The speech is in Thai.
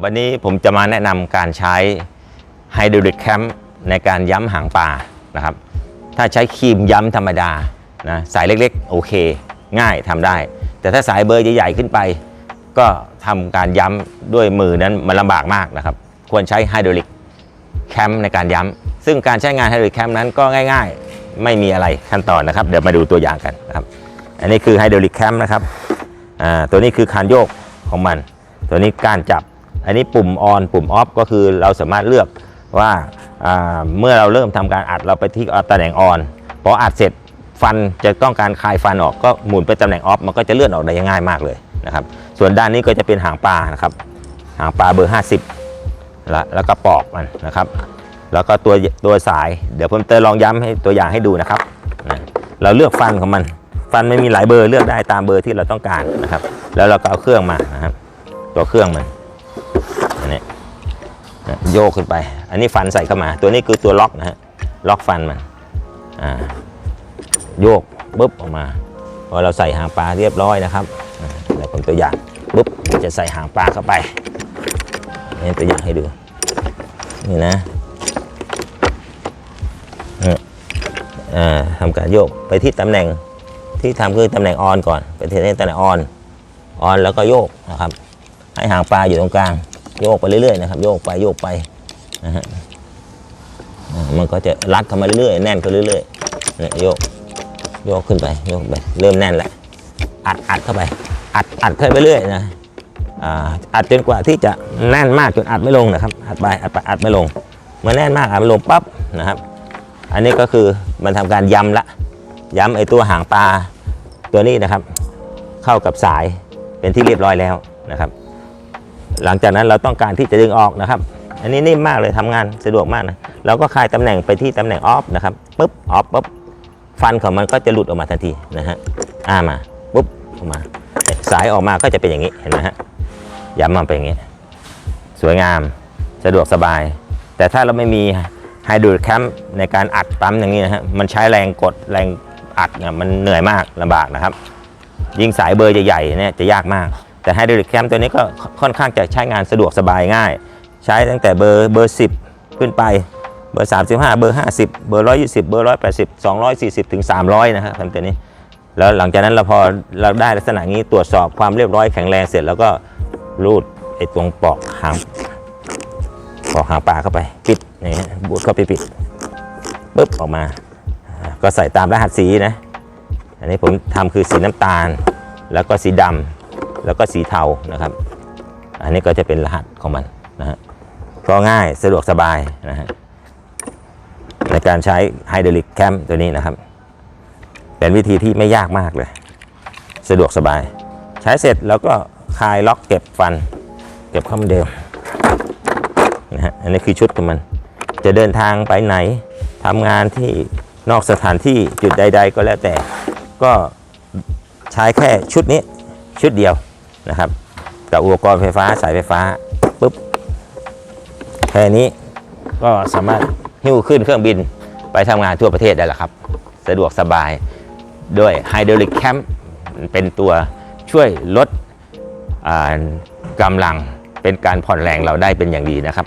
วันนี้ผมจะมาแนะนำการใช้ไฮดรอลิกแคมในการย้ำหางปลานะครับ ถ้าใช้ครีมย้ำธรรมดานะสายเล็กๆ โอเค ง่ายทำได้ แต่ถ้าสายเบอร์ใหญ่ๆขึ้นไป ก็ทำการย้ำด้วยมือนั้นมันลำบากมากนะครับ ควรใช้ไฮดรอลิกแคมในการย้ำซึ่งการใช้งานไฮดรอลิกแคมนั้นก็ง่าย ๆ ไม่มีอะไรขั้นตอนนะครับ เดี๋ยวมาดูตัวอย่างกันนะครับ อันนี้คือไฮดรอลิกแคมนะครับตัวนี้คือคานโยกของมัน ตัวนี้การจับ อันนี้ปุ่มออนปุ่มออฟก็คือเราสามารถเลือกว่าาเมื่อเราเริ่มทำการอัดเราไปที่ตำแหน่งออนพออัดเสร็จฟันจะต้องการคลายฟันออกก็หมุนไปตำแหน่งออฟมันก็จะเลื่อนออกได้ง่ายมากเลยนะครับส่วนด้านนี้ก็จะเป็นหางปลานะครับหางปลาเบอร์ 50แล้วแล้วก็ปอกมันนะครับ แล้วก็ตัวตัวสายเดี๋ยวผมจะลองย้ำให้ตัวอย่างให้ดูนะครับ เราเลือกฟันของมัน ฟันไม่มีหลายเบอร์เลือกได้ตามเบอร์ที่เราต้องการนะครับ แล้วเราก็เอาเครื่องมานะครับตัวเครื่องมัน โยกขึ้นไป อันนี้ฟันใส่เข้ามา ตัวนี้คือตัวล็อกนะฮะ ล็อกฟันมัน อ่า โยกปุ๊บออกมา พอเราใส่หางปลาเรียบร้อยนะครับอ่าเดี๋ยวผมตัวอย่างปุ๊บจะใส่หางปลาเข้าไปนี่ตัวอย่างให้ดู นี่นะเอออ่าทำการโยกไปที่ตำแหน่งที่ทำคือตำแหน่งออนก่อน ไปที่ตำแหน่งออน ออนแล้วก็โยกนะครับ ให้หางปลาอยู่ตรงกลาง โยกไปเรื่อยๆนะครับ โยกไปโยกไปนะฮะมันก็จะรัดเข้ามาเรื่อยๆแน่นขึ้นเรื่อยๆเนี่ยโยกโยกขึ้นไปโยกไปเริ่มแน่นแล้วอัดอัดเข้าไป อัดอัดเข้าไปเรื่อยนะอ่าอัดจนกว่าที่จะแน่นมากจนอัดไม่ลงนะครับ อัดไปอัดไปอัดไม่ลงเมื่อแน่นมากอัดไม่ลงปั๊บนะครับ อันนี้ก็คือมันทำการย้ำละย้ำไอตัวหางปลาตัวนี้นะครับ เข้ากับสายเป็นที่เรียบร้อยแล้วนะครับ หลังจากนั้นเราต้องการที่จะดึงออกนะครับ อันนี้นิ่มมากเลยทำงานสะดวกมากนะเราก็คลายตำแหน่งไปที่ตำแหน่งออฟนะครับปุ๊บออฟปุ๊บฟันของมันก็จะหลุดออกมาทันทีนะฮะอ้ามาปุ๊บออกมา สายออกมาก็จะเป็นอย่างนี้เห็นไหมฮะย้ำมาเป็นอย่างนี้ สวยงามสะดวกสบาย แต่ถ้าเราไม่มีไฮดรอลิกแคมป์ในการอัดปั๊มอย่างนี้นะฮะมันใช้แรงกดแรงอัดเนี่ยมันเหนื่อยมากลำบากนะครับ ยิ่งสายเบอร์ใหญ่ๆเนี่ยจะยากมาก แต่ไฮดรอลิกแคมตัวนี้ก็ค่อนข้างจะใช้งานสะดวกสบายง่าย ใช้ตั้งแต่เบอร์เบอร์10ขึ้นไปเบอร์ 35 เบอร์ 50 เบอร์ 120 เบอร์ 180 240 ถึง 300 นะครับทำตัวนี้ แล้วหลังจากนั้นเราพอเราได้ลักษณะนี้ตรวจสอบความเรียบร้อยแข็งแรงเสร็จ แล้วก็รูดไอ้ตรงปอกหางปอกหางปลาเข้าไป ปิดนี่บูดเข้าไปปิดปุ๊บออกมาอ่าก็ใส่ตามรหัสสีนะ อันนี้ผมทำคือสีน้ำตาล แล้วก็สีดำ แล้วก็สีเทานะครับ อันนี้ก็จะเป็นรหัสของมันนะฮะก็ง่ายสะดวกสบายนะฮะในการใช้ไฮดรอลิกแคมตัวนี้นะครับ เป็นวิธีที่ไม่ยากมากเลย สะดวกสบาย ใช้เสร็จแล้วก็คลายล็อกเก็บฟัน เก็บข้ามเดิมนะฮะอันนี้คือชุดของมัน จะเดินทางไปไหนทำงานที่นอกสถานที่จุดใด ๆ ก็แล้วแต่ก็ใช้แค่ชุดนี้ชุดเดียว นะครับกับอุปกรณ์ไฟฟ้าสายไฟฟ้าปุ๊บแค่นี้ก็สามารถหิ้วขึ้นเครื่องบินไปทำงานทั่วประเทศได้แล้วครับ สะดวกสบายด้วยไฮดรอลิกแคมเป็นตัวช่วยลดอ่ากำลังเป็นการผ่อนแรงเราได้เป็นอย่างดีนะครับ